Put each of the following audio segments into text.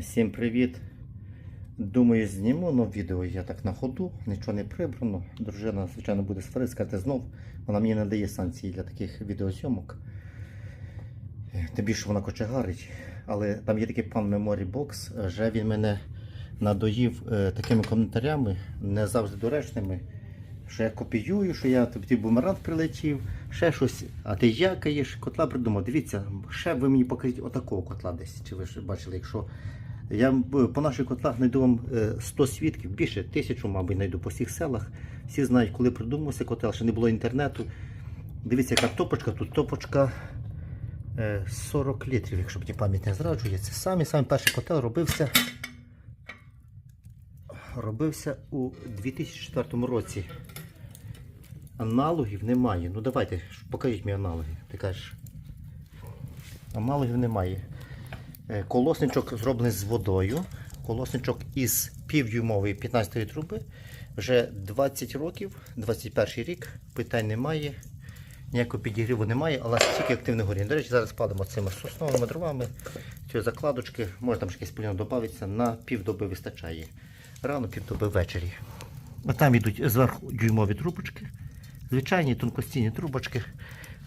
Всім привіт! Думаю, зніму но відео я так на ходу, нічого не прибрано. Дружина, звичайно, буде сварити, сказати знов. Вона мені не дає санкції для таких відеозйомок. Е, Тим більше вона кочегарить. Але там є такий пан Memory Box, вже він мене надоїв е, такими коментарями, не завжди доречними. Що я копіюю, що я тобі бумеранг прилетів, ще щось, а ти якаєш, котла придумав. Дивіться, ще ви мені покажіть отакого котла десь. Чи ви ж бачили, якщо я по наших котлах знайду вам е, 100 свідків, більше тисячу, мабуть, знайду по всіх селах. Всі знають, коли придумався котел, ще не було інтернету. Дивіться, яка топочка, тут топочка е, 40 літрів, якщо мені пам'ять не зраджує. Це самий самий перший котел робився. Робився у 2004 році. Аналогів немає. Ну давайте, покажіть мені аналоги. Ти кажеш. Аналогів немає. Е, Колосничок зроблений з водою. Колосничок із півдюймової 15-ї труби. Вже 20 років, 21 рік, питань немає. Ніякого підігріву немає, але стільки активне горіння. До речі, зараз падемо цими сосновими дровами. Ці закладочки, може там якесь поліно додатися, на півдоби вистачає. Рано півдоби ввечері. А там йдуть зверху дюймові трубочки. Звичайні тонкостійні трубочки.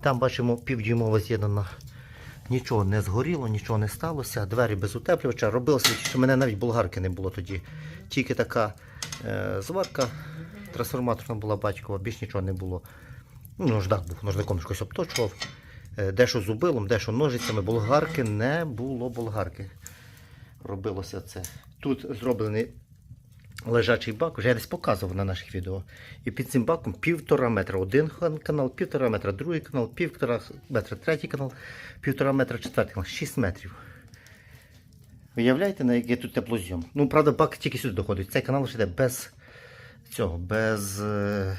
Там бачимо півдюймова з'єднана. Нічого не згоріло, нічого не сталося. Двері без утеплювача. Робилося, що мене навіть болгарки не було тоді. Тільки така е, зварка трансформаторна була батькова, більш нічого не було. Ну, нождак був, нождаком щось обточував. Е, дещо зубилом, дещо ножицями. Болгарки не було болгарки. Робилося це. Тут зроблений лежачий бак, вже я десь показував на наших відео. І під цим баком півтора метра один канал, півтора метра другий канал, півтора метра третій канал, півтора метра четвертий канал, 6 метрів. Уявляєте, на який тут теплозйом? Ну, правда, бак тільки сюди доходить. Цей канал ще йде без цього, без, е,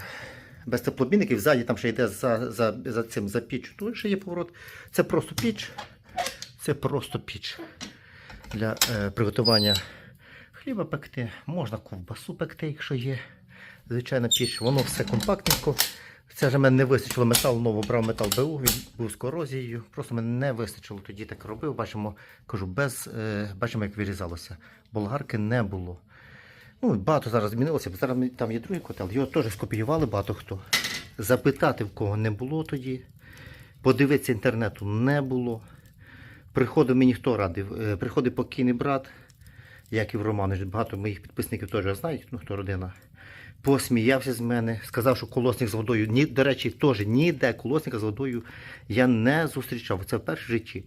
без теплобійників. Ззаді там ще йде за, за, за цим за піч. Тут ще є поворот. Це просто піч. Це просто піч для е, приготування хліба пекти, можна ковбасу пекти, якщо є. Звичайно, піч, воно все компактненько. Це ж мене не вистачило метал, знову брав метал БУ, він був з корозією. Просто мене не вистачило. Тоді так робив. Бачимо, кажу, без, е, бачимо, як вирізалося. Болгарки не було. Ну, багато зараз змінилося, бо зараз там є другий котел. Його теж скопіювали багато хто. Запитати, в кого не було тоді. Подивитися інтернету не було. Приходив мені хто радив? Е, Приходив покійний брат, Яків Романович, багато моїх підписників теж знають, ну хто родина. Посміявся з мене, сказав, що колосник з водою. Ні, до речі, теж ніде колосника з водою я не зустрічав. Це вперше в житті.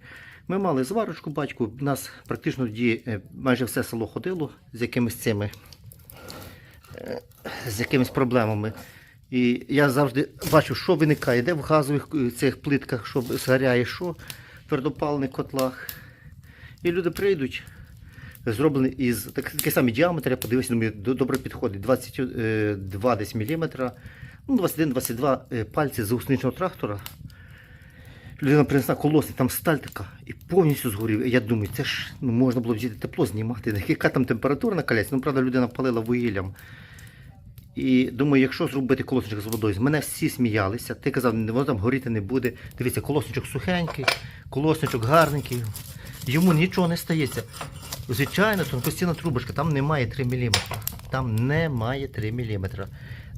Ми мали зварочку, батьку, у нас практично е, майже все село ходило з якимись цими е, з якимись проблемами. І я завжди бачу, що виникає, де в газових е, цих плитках, що згоряє, що в твердопалених котлах. І люди прийдуть, зроблений із так, такий самий діаметр, я подивився, думаю, добре підходить. 22 десь міліметра, ну 21-22 е, пальці з гусеничного трактора. Людина принесла колосний, там сталь така і повністю згорів. Я думаю, це ж ну, можна було взяти тепло знімати. Яка там температура на накаляється? Ну, правда, людина палила вугіллям. І думаю, якщо зробити колосничок з водою, мене всі сміялися. Ти казав, воно там горіти не буде. Дивіться, колосничок сухенький, колосничок гарненький. Йому нічого не стається. Звичайно, тонкостінна трубочка, там немає 3 мм. Там немає 3 мм.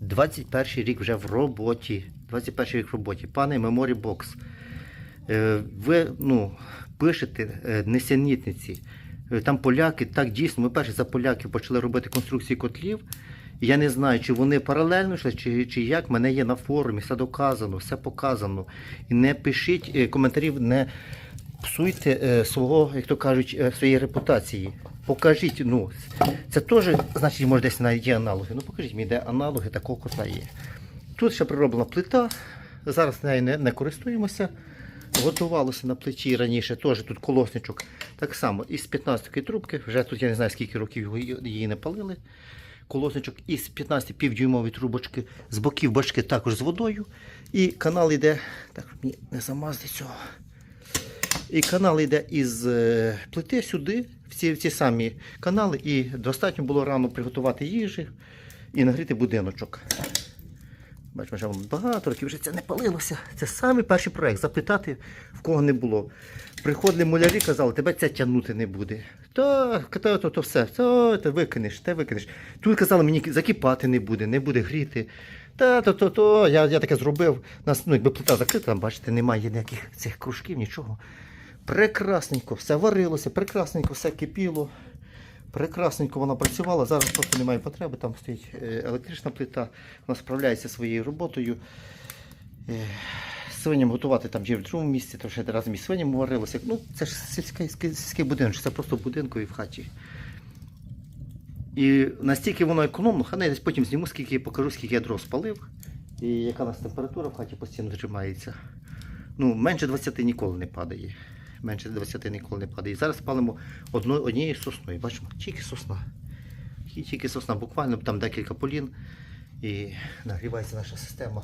21 рік вже в роботі. 21 рік в роботі. Пане Memory Box. Е, ви ну, пишете е, несенітниці. Е, Там поляки, так дійсно, ми перші за поляків почали робити конструкції котлів. Я не знаю, чи вони паралельно йшли, чи, чи як. Мене є на форумі, все доказано, все показано. І не пишіть коментарів, не псуйте е, свого, як то кажуть, е, своєї репутації. Покажіть, ну, це теж, значить, може десь навіть аналоги. Ну покажіть мені, де аналоги такого котла є. Тут ще пророблена плита, зараз нею не, не користуємося. Готувалося на плиті раніше, теж тут колосничок. Так само із 15 трубки, вже тут я не знаю скільки років її не палили. Колосничок із 15 півдюймової трубочки, з боків бачки також з водою. І канал йде. Так, мені не замазати цього. І канал йде із е, плити сюди, в ці, в ці самі канали, і достатньо було рано приготувати їжі і нагріти будиночок. Бачимо, що багато років вже це не палилося. Це самий перший проект. Запитати, в кого не було. Приходили мулярі, казали, тебе це тягнути не буде. То, то, то, то все, то, ти викинеш, те викинеш. Тут казали, мені закипати не буде, не буде гріти. Та, то, то, то, я, я таке зробив. У нас, ну, якби плита закрита, там, бачите, немає ніяких цих кружків, нічого. Прекрасненько, все варилося, прекрасненько, все кипіло. Прекрасненько вона працювала, зараз просто немає потреби, там стоїть е, електрична плита, вона справляється своєю роботою. Е, Свиням готувати там чи в другому місці, то ще разом із свинями варилося. Ну, це ж сільський, сільський будинок, це просто будинку і в хаті. І настільки воно економно, хай я потім зніму, скільки я покажу, скільки я дров спалив, і яка у нас температура в хаті постійно тримається. Ну, менше 20 ніколи не падає. Менше 20 ніколи не падає. І зараз палимо одно, однією сосною. Бачимо, тільки сосна. І Тільки сосна, буквально там декілька полін. І нагрівається наша система.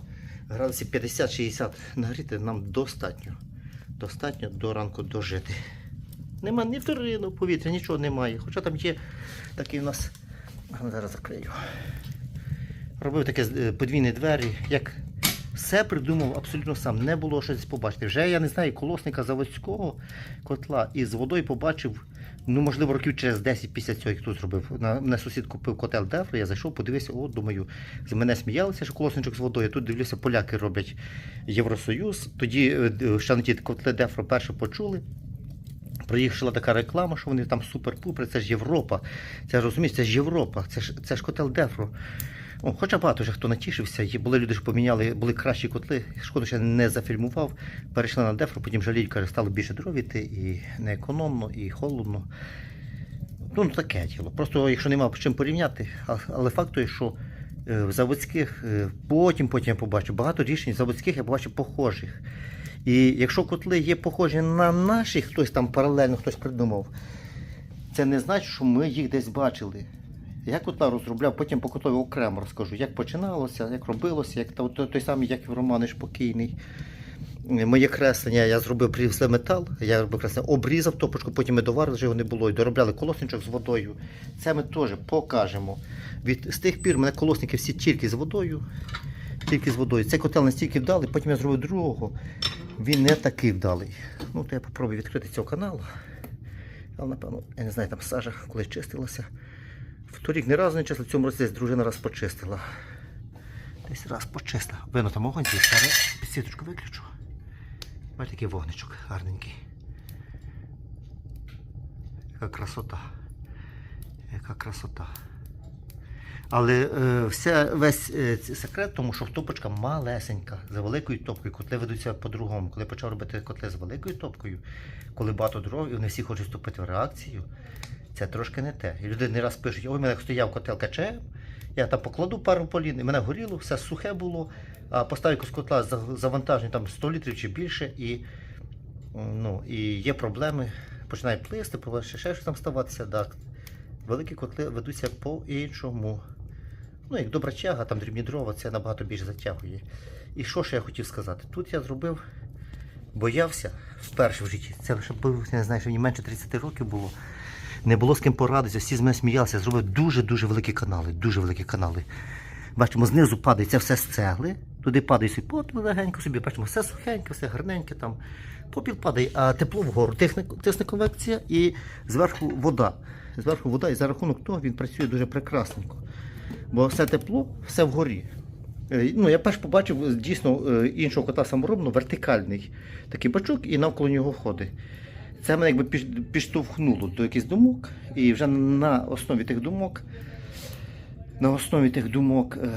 Градусів 50-60 нагріти нам достатньо. Достатньо до ранку дожити. Нема ні вторину, повітря, нічого немає. Хоча там є такий у нас. Зараз закрию. Робив таке е, подвійні двері. Як все придумав абсолютно сам. Не було щось побачити. Вже я не знаю, колосника заводського котла із водою побачив. Ну, можливо, років через 10 після цього, тут зробив. На, мене сусід купив котел Дефро, я зайшов, подивився, о, думаю, з мене сміялися, що колосничок з водою. Тут дивлюся, поляки роблять Євросоюз. Тоді е, ще на ті котли Дефро перше почули. Приїхала така реклама, що вони там супер-пупер, це ж Європа. Це ж розумієш, це ж Європа, це ж, це ж котел Дефро. О, хоча багато вже хто натішився, були люди, що поміняли, були кращі котли. Шкода, що не зафільмував. Перейшли на Дефро, потім жаліють, каже, стало більше дровіти і неекономно, і холодно. Ну, ну, таке діло. Просто якщо нема чим порівняти, але факт той, що е, в заводських, е, потім, потім я побачив, багато рішень заводських я побачив похожих. І якщо котли є похожі на наші, хтось там паралельно хтось придумав, це не значить, що ми їх десь бачили. Я котла розробляв, потім по котлові окремо розкажу, як починалося, як робилося, як той, той самий, як і Романи Шпокійний. Е, Моє креслення я зробив привезли метал, я робив креслення, обрізав топочку, потім ми доварили, вже його не було, і доробляли колосничок з водою. Це ми теж покажемо. Від, з тих пір в мене колосники всі тільки з водою. Тільки з водою. Цей котел настільки вдалий, потім я зробив другого. Він не такий вдалий. Ну, то я попробую відкрити цього каналу. Але, напевно, я не знаю, там сажа колись чистилася. Вторік ні разу не чистила, в цьому році десь дружина раз почистила. Десь раз почистила. Видно, там огонь, зараз підсвіточку виключу. Бачите, такий вогничок гарненький. Яка красота. Яка красота. Але е, вся, весь е, секрет, тому що топочка малесенька, за великою топкою. Котли ведуться по-другому. Коли почав робити котли з великою топкою, коли багато дров, і вони всі хочуть вступити в реакцію, це трошки не те. Люди не раз пишуть, ой, в мене стояв котел КЧМ, я там покладу пару полін, і мене горіло, все сухе було, а поставив якусь котла за- там 100 літрів чи більше, і, ну, і є проблеми, починає плисти, ще щось там ставатися. Так. Великі котли ведуться по-іншому. Ну, як добра чага, там дрібні дрова, це набагато більше затягує. І що ж я хотів сказати? Тут я зробив, боявся вперше в житті. Це був, не знаю, що мені менше 30 років було. Не було з ким порадитися, всі з мене сміялися. Зробив дуже-дуже великі канали, дуже великі канали. Бачимо, знизу падає це все з цегли, туди падає собі попіл легенько собі, бачимо, все сухеньке, все гарненьке там. Попіл падає, а тепло вгору, тисне, конвекція і зверху вода. Зверху вода, і за рахунок того він працює дуже прекрасненько. Бо все тепло, все вгорі. Е, Ну, я перш побачив дійсно е, іншого кота саморобного, вертикальний такий бачок і навколо нього ходить. Це мене якби підштовхнуло до якихось думок, і вже на основі тих думок, на основі тих думок е,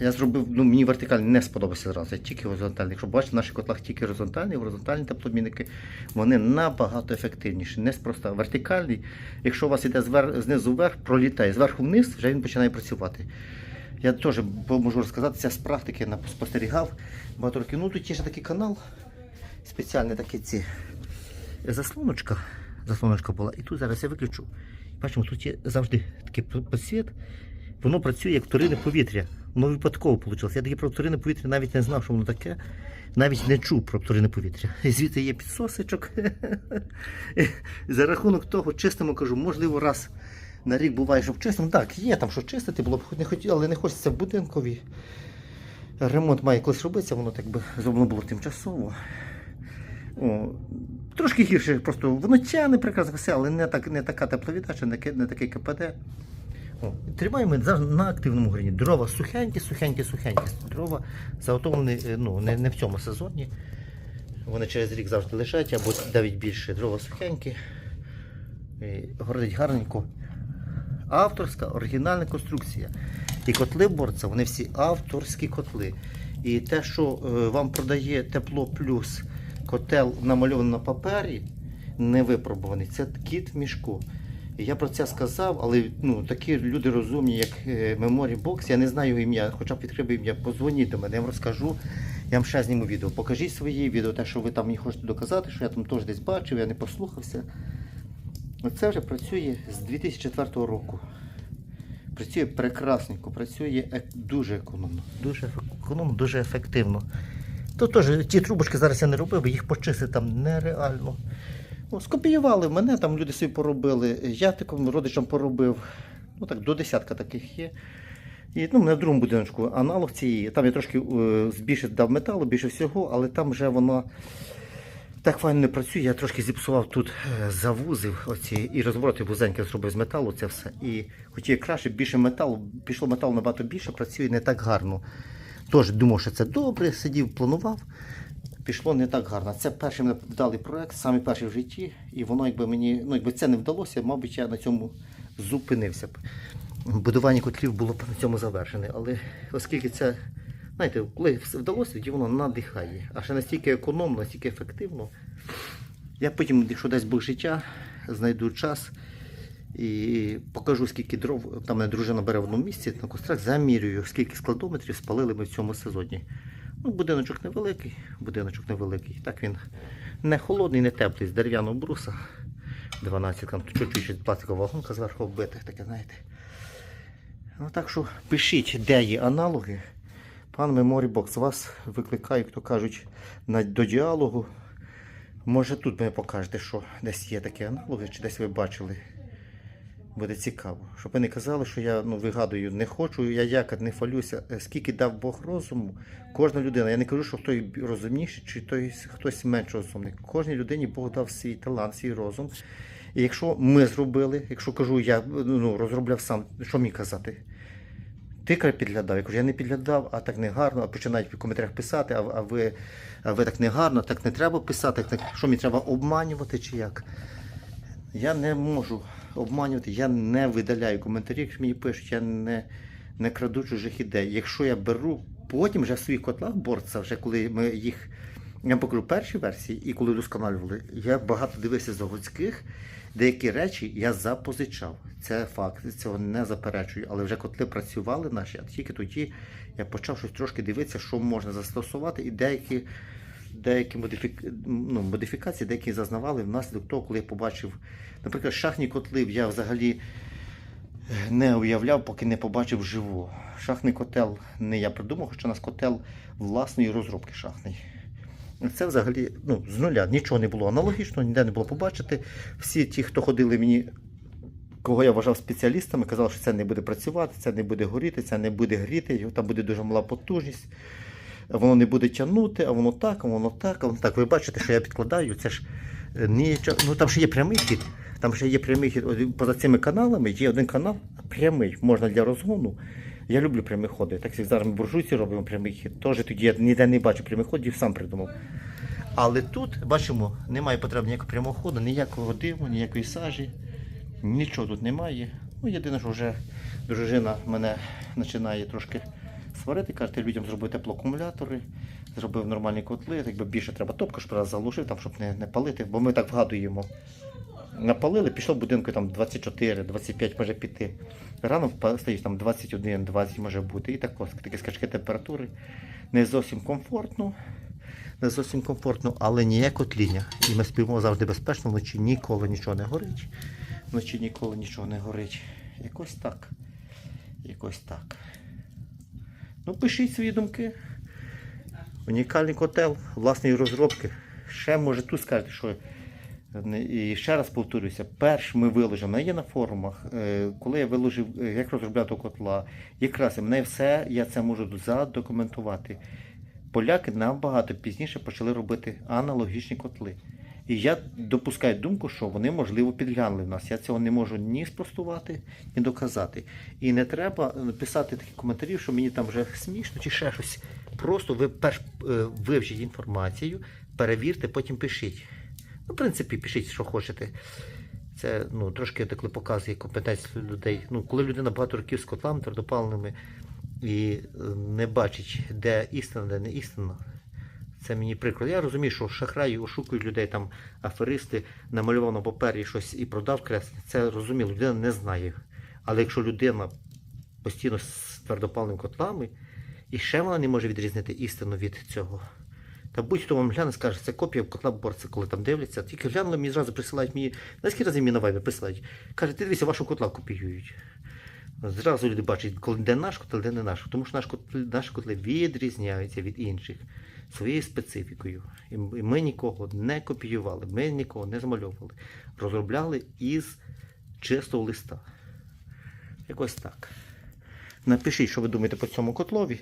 я зробив, ну мені вертикальний не сподобався зразу, я тільки горизонтальний. Якщо бачите, в наших котлах тільки горизонтальні, горизонтальні тепломінники, вони набагато ефективніші. Не просто вертикальний. Якщо у вас йде звер... знизу вверх, пролітає, зверху вниз, вже він починає працювати. Я теж можу розказати, це з практики спостерігав багато років. Ну тут є такий канал, спеціальний такий ці заслоночка. Заслоночка була. І тут зараз я виключу. Бачимо, тут є завжди такий підсвіт. Воно працює як вторинне повітря. Воно випадково вийшло. Я таке про вторинне повітря навіть не знав, що воно таке. Навіть не чув про вторинне повітря. І звідти є підсосичок. За рахунок того, чистимо кажу, можливо, раз на рік буває, щоб чистимо. Так, є там що чистити, було б хоч не хотіло, але не хочеться в будинкові. ремонт має колись робитися, воно так би зроблено було тимчасово. О, трошки гірше, просто воно тяне прекрасно все, але не, так, не така тепловіддача, не, не такий КПД. О, тримаємо на активному грині. Дрова сухенькі, сухенькі, сухенькі. Дрова заготовлені ну, не, не в цьому сезоні. Вони через рік завжди лежать, або навіть більше. Дрова сухенькі. І Горить гарненько. Авторська, оригінальна конструкція. І котли борця, вони всі авторські котли. І те, що е, вам продає тепло плюс котел намальований на папері, не випробуваний. Це кіт в мішку. Я про це сказав, але ну, такі люди розумні, як е, Memory Box, я не знаю ім'я, хоча б відкрив ім'я, позвоніть до мене, я вам розкажу, я вам ще зніму відео. Покажіть свої відео, те, що ви там мені хочете доказати, що я там теж десь бачив, я не послухався. Оце вже працює з 2004 року. Працює прекрасненько, працює дуже економно. Дуже економно, дуже ефективно. То теж ті трубочки зараз я не робив, їх почистити там нереально. Ну, скопіювали мене, там люди собі поробили. Я таким родичам поробив. Ну так, до десятка таких є. І ну, на другому будиночку аналог цієї. Там я трошки е, збільшив дав металу, більше всього, але там вже воно так файно не працює. Я трошки зіпсував тут, е, завузив оці і розвороти вузенькі зробив з металу це все. І хоч хотів краще, більше металу, пішло металу набагато більше, працює не так гарно. Тож думав, що це добре, сидів, планував. Пішло не так гарно. Це перший мене вдалий проект, саме перший в житті. І воно, якби мені, ну якби це не вдалося, мабуть, я на цьому зупинився б. Будування котлів було б на цьому завершене. Але оскільки це, знаєте, коли вдалося, тоді воно надихає. А ще настільки економно, настільки ефективно. Я потім, якщо дасть Бог життя, знайду час і покажу, скільки дров. Там мене дружина бере в одному місці на кострах, замірюю, скільки складометрів спалили ми в цьому сезоні. Ну, будиночок невеликий, будиночок невеликий. Так він не холодний, не теплий, з дерев'яного бруса. 12 там чуть-чуть пластикова вагонка зверху вбита, таке, знаєте. Ну так що пишіть, де є аналоги. Пан Box вас викликає, як то кажуть, на, до діалогу. Може тут ви покажете, що десь є такі аналоги, чи десь ви бачили. Буде цікаво. Щоб ви не казали, що я ну, вигадую, не хочу, я як не фалюся. Е, Скільки дав Бог розуму, кожна людина. Я не кажу, що хтось розумніший, чи той, хтось менш розумний. Кожній людині Бог дав свій талант, свій розум. І якщо ми зробили, якщо кажу, я ну, розробляв сам, що мені казати? Ти підглядав. Я кажу, я не підглядав, а так не гарно, а починають в коментарях писати, а, а, ви, а ви так не гарно, так не треба писати, так, що мені треба обманювати чи як. Я не можу обманювати, я не видаляю коментарі, якщо мені пишуть, я не, не краду чужих ідей. Якщо я беру, потім вже в своїх котлах борця, вже коли ми їх. Я покажу перші версії, і коли досконалювали, я багато дивився заводських, деякі речі я запозичав. Це факт, цього не заперечую. Але вже котли працювали наші, а тільки тоді я почав щось трошки дивитися, що можна застосувати, і деякі, деякі модифік... ну, модифікації, деякі зазнавали внаслідок того, коли я побачив, наприклад, шахні котли, я взагалі е, не уявляв, поки не побачив вживу. Шахний котел не я придумав, хоча у нас котел власної розробки шахний. Це взагалі ну, з нуля нічого не було аналогічного, ніде не було побачити. Всі ті, хто ходили мені, кого я вважав спеціалістами, казали, що це не буде працювати, це не буде горіти, це не буде гріти, там буде дуже мала потужність. Воно не буде тягнути, а воно так, а воно так, а воно так. Ви бачите, що я підкладаю, це ж е, нічого. Ну там ще є прямий хід. Там ще є прямий хід. Поза цими каналами є один канал прямий, можна для розгону. Я люблю прямі ходи. Так як зараз ми буржуйці робимо прямий хід. Теж тоді я ніде не бачу прямих ходів, сам придумав. Але тут, бачимо, немає потреби ніякого прямого ходу, ніякого диму, ніякої сажі. Нічого тут немає. Ну, єдине, що вже дружина мене починає трошки сварити, кажете людям зробив теплоакумулятори, зробив нормальні котли, якби більше треба топка, щоб раз заглушив, там, щоб не, не палити, бо ми так вгадуємо. Напалили, пішло в будинку там 24, 25 може піти. Рано стоїш там 21, 20 може бути. І так ось такі скачки температури. Не зовсім комфортно. Не зовсім комфортно, але ніяк тління. І ми спимо завжди безпечно, вночі ніколи нічого не горить. Вночі ніколи нічого не горить. Якось так. Якось так. Ну, пишіть свої думки. Унікальний котел власної розробки. Ще може тут скажете, що І ще раз повторюся, перш ми виложимо, вона є на форумах. Е, Коли я виложив, е, як розробляти котла, якраз мене все, я це можу задокументувати. Поляки набагато пізніше почали робити аналогічні котли. І я допускаю думку, що вони, можливо, підглянули в нас. Я цього не можу ні спростувати, ні доказати. І не треба писати такі коментарі, що мені там вже смішно чи ще щось. Просто ви перш е, вивчіть інформацію, перевірте, потім пишіть. Ну, в принципі, пишіть, що хочете. Це ну, трошки так показує компетенцію людей. Ну, коли людина багато років з котлами твердопаленими і е, не бачить, де істина, де не істина. Це мені прикро. Я розумію, що шахраї ошукують людей, там аферисти намалював на папері щось і продав креслення. Це розуміло, людина не знає. Але якщо людина постійно з твердопаленими котлами, і ще вона не може відрізнити істину від цього. Та будь-хто вам гляне, скаже, це копія котла борця, коли там дивляться. Тільки глянули, мені зразу присилають мені. На скільки разів мені на вайбер присилають? Каже, ти дивися, вашу котла копіюють. Зразу люди бачать, коли де наш котел, де не наш. Тому що наш котли, наші котли відрізняються від інших своєю специфікою. І ми нікого не копіювали, ми нікого не змальовували. Розробляли із чистого листа. Якось так. Напишіть, що ви думаєте по цьому котлові.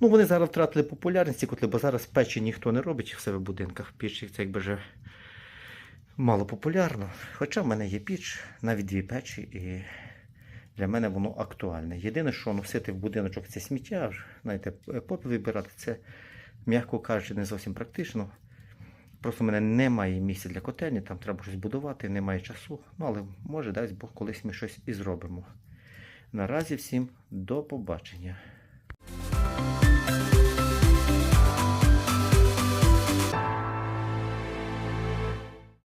Ну, вони зараз втратили популярність, ці котли, бо зараз печі ніхто не робить в себе в будинках. Піч це якби вже мало популярно. Хоча в мене є піч, навіть дві печі, і для мене воно актуальне. Єдине, що носити в будиночок це сміття, знаєте, попіл вибирати, це, м'яко кажучи, не зовсім практично. Просто в мене немає місця для котельні, там треба щось будувати, немає часу. Ну, але може, дасть Бог, колись ми щось і зробимо. Наразі всім до побачення.